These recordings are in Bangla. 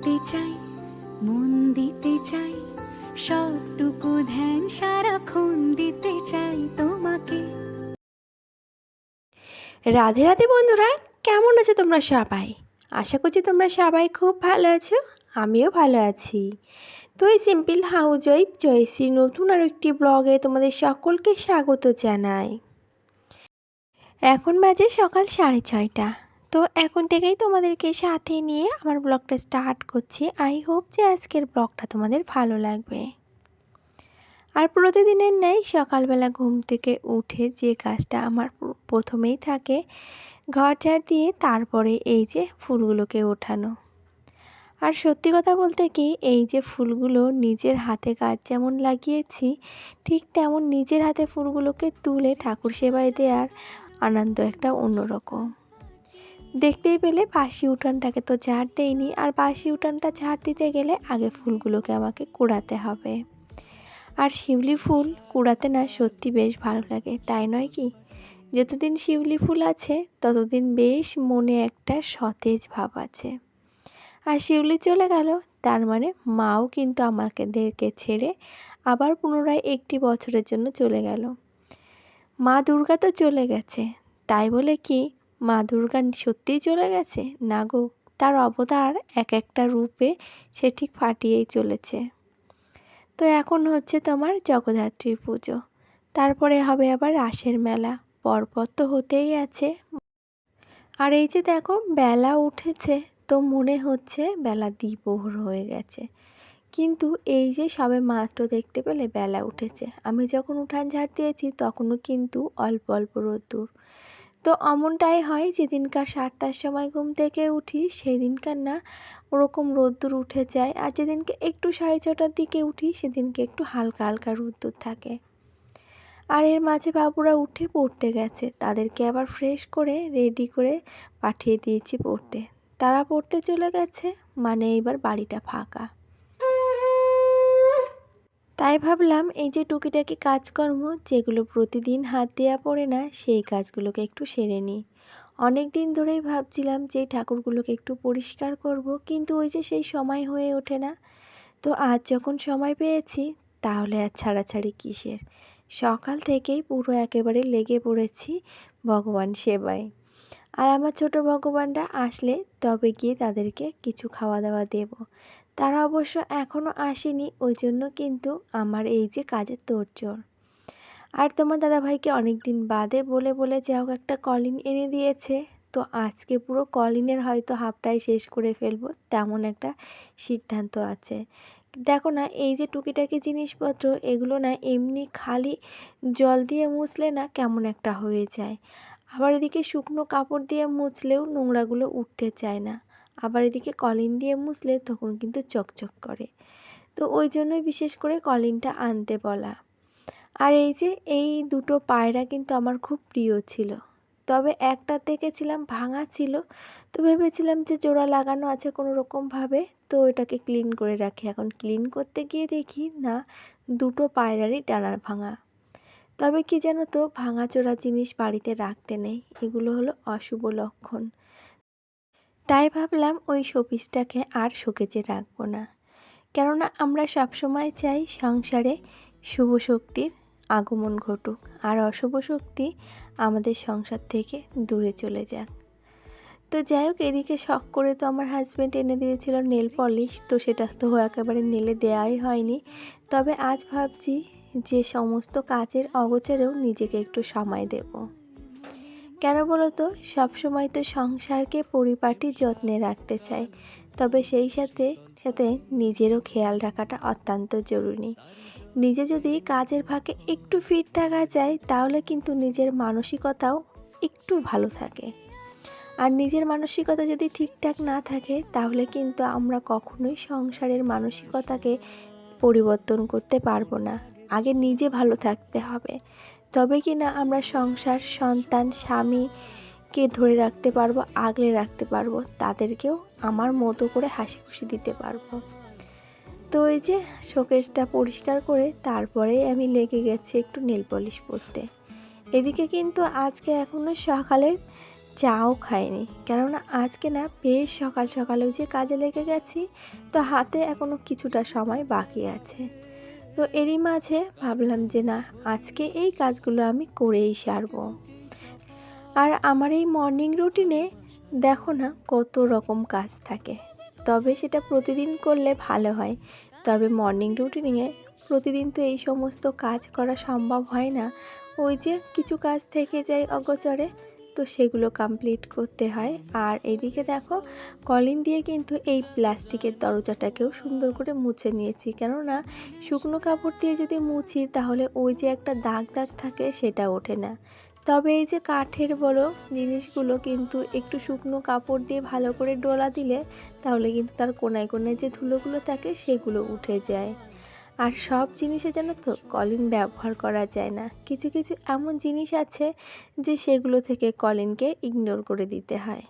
দিতে চাই, মন দিতে চাই, সবটুকু ধ্যান সারাক্ষণ দিতে চাই তোমাকে। রাধে রাধে বন্ধুরা, কেমন আছো তোমরা সবাই? আশা করছি তোমরা সবাই খুব ভালো আছো, আমিও ভালো আছি। তো এই সিম্পল হাউজ ওয়াইফ জয়শ্রী নতুন আর একটি ব্লগে তোমাদের সকলকে স্বাগত জানাই। এখন বাজে সকাল সাড়ে ছয়টা। তো এখন থেকেই তোমাদেরকে সাথে নিয়ে আমার ব্লগটা স্টার্ট করছি। আই হোপ যে আজকের ব্লগটা তোমাদের ভালো লাগবে। আর প্রতিদিনের ন্যায় সকালবেলা ঘুম থেকে উঠে যে কাজটা আমার প্রথমেই থাকে, ঘর ঝাড় দিয়ে তারপরে এই যে ফুলগুলোকে ওঠানো। আর সত্যি কথা বলতে কি, এই যে ফুলগুলো নিজের হাতে কাজ যেমন লাগিয়েছি, ঠিক তেমন নিজের হাতে ফুলগুলোকে তুলে ঠাকুর সেবায় দেওয়ার আনন্দ একটা অন্যরকম। দেখতেই পেলে বাসি উঠানটাকে তো ঝাড় দেয়নি আর বাসি উঠানটা ঝাড় দিতে গেলে আগে ফুলগুলোকে আমাকে কুড়াতে হবে। আর শিউলি ফুল কুড়াতে না সত্যি বেশ ভালো লাগে, তাই নয় কি? যতদিন শিউলি ফুল আছে, ততদিন বেশ মনে একটা সতেজ ভাব আছে। আর শিউলি চলে গেল, তার মানে মাও কিন্তু আমাদেরকে ছেড়ে আবার পুনরায় একটি বছরের জন্য চলে গেল। মা দুর্গা তো চলে গেছে, তাই বলে কি মা দুর্গা সত্যিই চলে গেছে? না গো, তার অবতার এক একটা রূপে সে ঠিক ফাটিয়েই চলেছে। তো এখন হচ্ছে তোমার জগদ্ধাত্রী পুজো। তারপরে হবে আবার রাসের মেলা। পরপর তো হতেই আছে। আর এই যে দেখো, বেলা উঠেছে, তো মনে হচ্ছে বেলা দ্বিপ্রহর হয়ে গেছে। কিন্তু এই যে সবে মাত্র দেখতে পেলে বেলা উঠেছে। আমি যখন উঠান ঝাড় দিয়েছি, তখনও কিন্তু অল্প অল্প রোদ্দুর। তো অমনটাই হয় যেদিনকার সাতটার সময় ঘুম থেকে উঠি সেই দিনকার না, ওরকম রোদ্দুর উঠে যায়। আর যেদিনকে একটু সাড়ে ছটার দিকে উঠি, সেদিনকে একটু হালকা হালকা রোদ্দুর থাকে। আর এর মাঝে বাবুরা উঠে পড়তে গেছে। তাদেরকে আবার ফ্রেশ করে রেডি করে পাঠিয়ে দিয়েছি পড়তে। তারা পড়তে চলে গেছে মানে এবার বাড়িটা ফাঁকা। তাই ভাবলাম এই যে টুকিটাকি কাজকর্ম যেগুলো প্রতিদিন হাত দেওয়া পড়ে না, সেই কাজগুলোকে একটু সেরে নিই অনেক দিন ধরেই ভাবছিলাম যে ঠাকুরগুলোকে একটু পরিষ্কার করব, কিন্তু ওই যে সেই সময় হয়ে ওঠে না। তো আজ যখন সময় পেয়েছি, তাহলে আর ছাড়াছাড়ি কিসের? সকাল থেকেই পুরো একেবারে লেগে পড়েছি ভগবান সেবায়। আর আমার ছোট ভগবানরা আসলে তবে গিয়ে তাদেরকে কিছু খাওয়া দাওয়া দেব। তারা অবশ্য এখনও আসেনি ওই জন্য কিন্তু আমার এই যে কাজের তোড়জোড়। আর তোমার দাদাভাইকে অনেক দিন বাদে বলে বলে যা হোক একটা কলিন এনে দিয়েছে, তো আজকে পুরো কলিনের হয়তো হাফটাই শেষ করে ফেলব, তেমন একটা সিদ্ধান্ত আছে। দেখো না, এই যে টুকিটাকি জিনিসপত্র, এগুলো না এমনি খালি জল দিয়ে মুছলে না কেমন একটা হয়ে যায়। আবার এদিকে শুকনো কাপড় দিয়ে মুছলেও নোংরাগুলো উঠতে চায় না। আবার এদিকে কলিন দিয়ে মুছলে তখন কিন্তু চকচক করে। তো ওই জন্যই বিশেষ করে কলিনটা আনতে বলা। আর এই যে, এই দুটো পায়রা কিন্তু আমার খুব প্রিয় ছিল। তবে একটা দেখেছিলাম ভাঙা ছিল। তো ভেবেছিলাম যে জোড়া লাগানো আছে কোনো রকমভাবে তো এটাকে ক্লিন করে রাখি। এখন ক্লিন করতে গিয়ে দেখি, না, দুটো পায়রারই ডানার ভাঙা। তবে কি জানো তো ভাঙাচোরা জিনিস বাড়িতে রাখতে নেই। এগুলো হলো অশুভ লক্ষণ। তাই ভাবলাম ওই শোপিসটাকে আর শোকেজে রাখব না। কেননা আমরা সবসময় চাই সংসারে শুভ শক্তির আগমন ঘটুক আর অশুভ শক্তি আমাদের সংসার থেকে দূরে চলে যাক। তো যাই হোক, এদিকে শখ করে তো আমার হাজব্যান্ড এনে দিয়েছিল নেল পলিশ তো সেটা তো একেবারে নেলে দেওয়াই হয়নি। তবে আজ ভাবছি যে সমস্ত কাজের অগোচরেও নিজেকে একটু সময় দেব। কেন বলো তো সবসময় তো সংসারকে পরিপাটি যত্নে রাখতে চাই তবে সেই সাথে সাথে নিজেরও খেয়াল রাখাটা অত্যন্ত জরুরি। নিজে যদি কাজের ফাঁকে একটু ফিট থাকা যায়, তাহলে কিন্তু নিজের মানসিকতাও একটু ভালো থাকে। আর নিজের মানসিকতা যদি ঠিকঠাক না থাকে, তাহলে কিন্তু আমরা কখনোই সংসারের মানসিকতাকে পরিবর্তন করতে পারব না। আগে নিজে ভালো থাকতে হবে। তবে কি না আমরা সংসার, সন্তান স্বামীকে ধরে রাখতে পারব, আগলে রাখতে পারব, তাদেরকেও আমার মতো করে হাসি খুশি দিতে পারব। তো এই যে শোকেসটা পরিষ্কার করে তারপরে আমি লেগে গেছি একটু নেল পলিশ পরতে। এদিকে কিন্তু আজকে এখনও সকালের চাও খাইনি, কেননা আজকে না বেশ সকাল সকালে যে কাজে লেগে গেছি, তো হাতে এখনও কিছুটা সময় বাকি আছে। তো এরই মাঝে ভাবলাম যে না, আজকে এই কাজগুলো আমি করেই সারবো। আর আমার এই মর্নিং রুটিনে দেখো না কত রকম কাজ থাকে। তবে সেটা প্রতিদিন করলে ভালো হয়। তবে মর্নিং রুটিনে প্রতিদিন তো এই সমস্ত কাজ করা সম্ভব হয় না। ওই যে কিছু কাজ থেকে যায় অগোচরে তো সেগুলো কমপ্লিট করতে হয়। আর এদিকে দেখো, কলিন দিয়ে কিন্তু এই প্লাস্টিকের দরজাটাকেও সুন্দর করে মুছে নিয়েছি। কেননা, শুকনো কাপড় দিয়ে যদি মুছি, তাহলে ওই যে একটা দাগ দাগ থাকে, সেটা ওঠে না। তবে এই যে কাঠের বড় জিনিসগুলো কিন্তু একটু শুকনো কাপড় দিয়ে ভালো করে ডোলা দিলে, তাহলে কিন্তু তার কোনায় কোনায় যে ধুলোগুলো থাকে, সেগুলো উঠে যায়। আর সব জিনিসে যেন তো কলিন ব্যবহার করা যায় না। কিছু কিছু এমন জিনিস আছে যে সেগুলো থেকে কলিনকে ইগনোর করে দিতে হয়।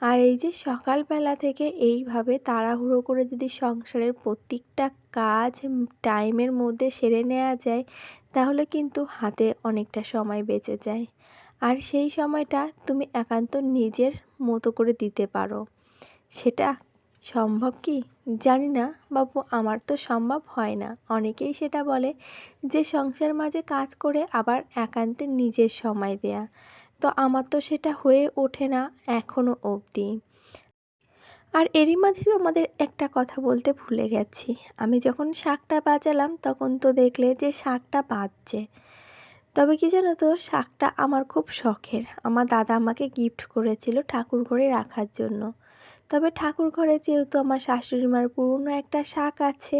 আর এই যে সকালবেলা থেকে এইভাবে তাড়াহুড়ো করে যদি সংসারের প্রত্যেকটা কাজ টাইমের মধ্যে সেরে নেওয়া যায়, তাহলে কিন্তু হাতে অনেকটা সময় বেঁচে যায়। আর সেই সময়টা তুমি একান্ত নিজের মতো করে দিতে পারো। সেটা সম্ভব কি? জানি না, বাবু, আমার তো সম্ভব হয় না। অনেকেই সেটা বলে যে, সংসার মাঝে কাজ করে আবার একান্তে নিজের সময় দেয়া। তো আমার তো সেটা হয়ে ওঠে না এখনও অবধি। আর এরই মাঝে আমাদের একটা কথা বলতে ভুলে গেছি। আমি যখন শাকটা বাজালাম, তখন তো দেখলে যে, শাকটা বাজছে। তবে কি জানো তো, শাকটা আমার খুব শখের। আমার দাদা আমাকে গিফট করেছিল ঠাকুর ঘরে রাখার জন্য। তবে ঠাকুর ঘরে যেহেতু আমার শাশুড়ি মার পুরনো একটা শাক আছে,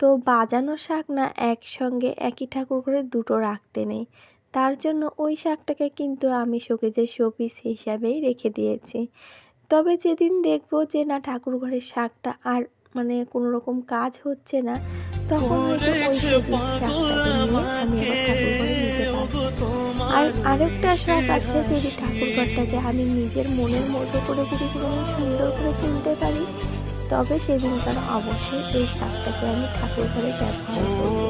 তো বাজানো শাক না একসঙ্গে একই ঠাকুর ঘরে দুটো রাখতে নেই। তার জন্য ওই শাকটাকে কিন্তু আমি শোকেজের শোপিস হিসাবেই রেখে দিয়েছি। তবে যেদিন দেখব যে না ঠাকুর ঘরের শাকটা আর মানে কোনো রকম কাজ হচ্ছে না, তখন ওই শোপিস নিয়ে আমি ঠাকুর ঘরে নিতে পারব। আর আরেকটা শখ আছে যদি ঠাকুরঘরটাকে আমি নিজের মনের মধ্যে করে যদি কোনো সুন্দর করে তুলতে পারি, তবে সেদিনকার অবশ্যই এই শাকটাকে আমি ঠাকুরঘরে ব্যবহার করব।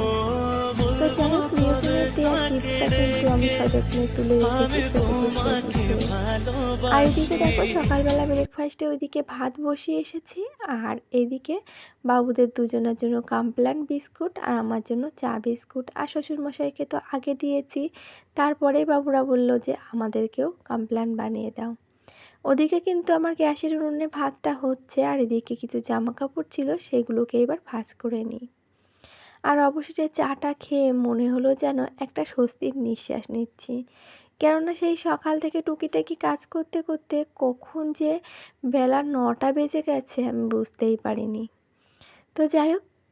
দেওয়া গিফটটা কিন্তু আমি সযত্নে তুলে রেখেছি আর এদিকে দেখো, সকালবেলা ব্রেকফাস্টে ওইদিকে ভাত বসিয়ে এসেছি, আর এদিকে বাবুদের দুজনের জন্য কামপ্লান বিস্কুট আর আমার জন্য চা বিস্কুট। আর শ্বশুরমশাইকে তো আগে দিয়েছি তারপরে বাবুরা বলল যে আমাদেরকেও কামপ্লান বানিয়ে দাও। ওদিকে কিন্তু আমার গ্যাসের উনুনে ভাতটা হচ্ছে, আর এদিকে কিছু জামা কাপড় ছিল, সেগুলোকে এবার ভাজ করে নিই। আর অবশেষে চাটা খেয়ে মনে হলো যেন একটা স্বস্তির নিঃশ্বাস নিচ্ছি। কেননা সেই সকাল থেকে টুকিটাকি কাজ করতে করতে কখন যে বেলা নটা বেজে গেছে আমি বুঝতেই পারিনি। তো যাই হোক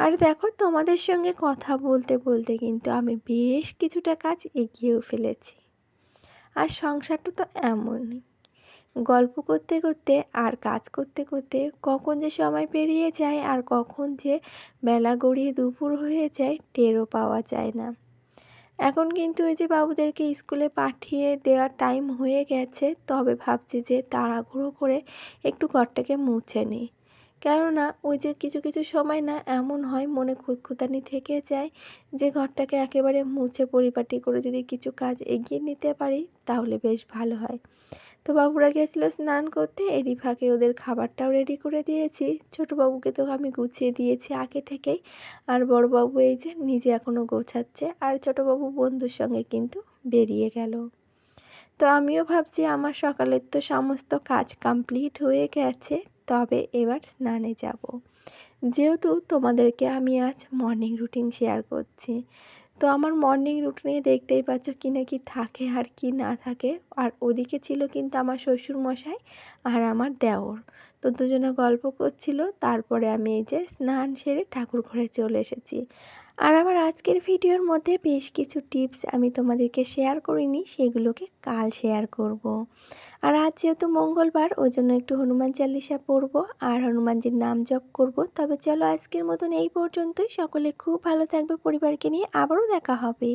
আর দেখো তোমাদের সঙ্গে কথা বলতে বলতে কিন্তু আমি বেশ কিছুটা কাজ এগিয়েও ফেলেছি। আর সংসারটা তো এমনই। গল্প করতে করতে আর কাজ করতে করতে কখন যে সময় পেরিয়ে যায় আর কখন যে বেলা গড়িয়ে দুপুর হয়ে যায় টেরও পাওয়া যায় না। এখন কিন্তু এই যে বাবুদেরকে স্কুলে পাঠিয়ে দেওয়ার টাইম হয়ে গেছে, তবে ভাবছি যে তাড়াহুড়ো করে একটু ঘরটাকে মুছে নিই। কেননা ওই যে কিছু কিছু সময় না এমন হয় মনে খুঁতখুতানি থেকে যায় যে ঘরটাকে একেবারে মুছে পরিপাটি করে যদি কিছু কাজ এগিয়ে নিতে পারি তাহলে বেশ ভালো হয়। তো বাবুরা গেছিল স্নান করতে, এরই ফাঁকে ওদের খাবারটাও রেডি করে দিয়েছি। ছোটো বাবুকে তো আমি গুছিয়ে দিয়েছি আগে থেকেই। আর বড় বাবু এই যে নিজে এখনও গোছাচ্ছে আর ছোটো বাবু বন্ধুর সঙ্গে কিন্তু বেরিয়ে গেল। তো আমিও ভাবছি আমার সকালের তো সমস্ত কাজ কমপ্লিট হয়ে গেছে। তবে এবার স্নানে যাব। যেহেতু তোমাদেরকে আমি আজ মর্নিং রুটিন শেয়ার করছি, তো আমার মর্নিং রুটিনে দেখতেই পাচ্ছ কি না কি থাকে আর কি না থাকে। আর ওদিকে ছিল কিন্তু আমার শ্বশুর মশাই আর আমার দেওর। তো দুজনে গল্প করছিল, তারপরে আমি এই যে স্নান সেরে ঠাকুর ঘরে চলে এসেছি। আর আমার আজকের ভিডিওর মধ্যে বেশ কিছু টিপস আমি তোমাদেরকে শেয়ার করিনি, সেগুলোকে কাল শেয়ার করব। আর আজ যেহেতু মঙ্গলবার, ওই জন্য একটু হনুমান চাল্লিশা পড়ব আর হনুমানজির নাম জপ করব। তবে চলো আজকের মতন এই পর্যন্তই। সকলে খুব ভালো থাকবে, পরিবারকে নিয়ে আবারও দেখা হবে।